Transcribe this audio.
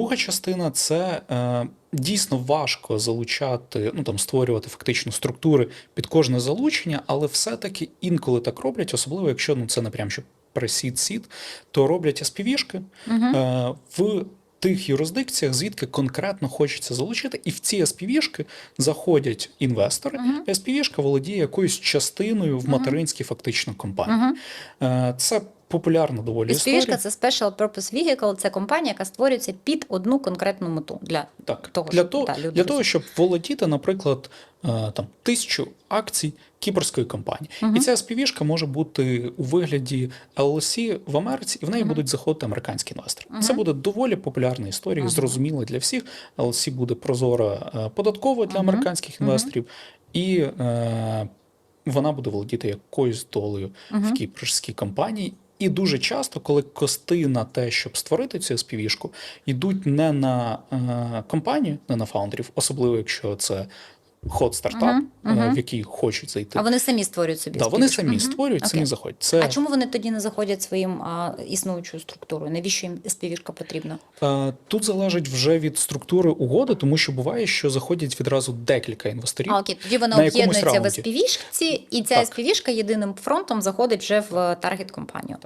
Друга частина це е, дійсно важко залучати, ну там створювати фактично структури під кожне залучення, але все-таки інколи так роблять, особливо якщо ну це не прям що пресід сід, то роблять SPV-шки е, в тих юрисдикціях, звідки конкретно хочеться залучити, і в ці SPV-шки заходять інвестори. і SPV-шка володіє якоюсь частиною в материнській фактично компанії. Е, Це популярна доволі історія. SPV-шка – це Special Purpose Vehicle, це компанія, яка створюється під одну конкретну мету для Так, того, для, щоб, того, та, для того, щоб володіти, наприклад, е, там тисячу акцій кіпрської компанії. І ця співішка може бути у вигляді LLC в Америці, і в неї будуть заходити американські інвестори. Це буде доволі популярна історія, зрозуміла для всіх. LLC буде прозора е, податково для американських інвесторів, і е, вона буде володіти якоюсь долею в кіпрській компанії. І дуже часто, коли кости на те, щоб створити цю співішку, йдуть не на е, компанію, не на фаундерів, особливо якщо це ход стартап, е, в який хочуть зайти. А вони самі створюють собі да, вони самі Мгм. створюють, самі Окей. заходять. Це А чому вони тоді не заходять своїм а, існуючою структурою? Навіщо їм співішка потрібна? е, тут залежить вже від структури угоди, тому що буває, що заходять відразу декілька інвесторів. А окей, тоді вона об'єднується в співішці, і ця Так. співішка єдиним фронтом заходить вже в таргет компанію.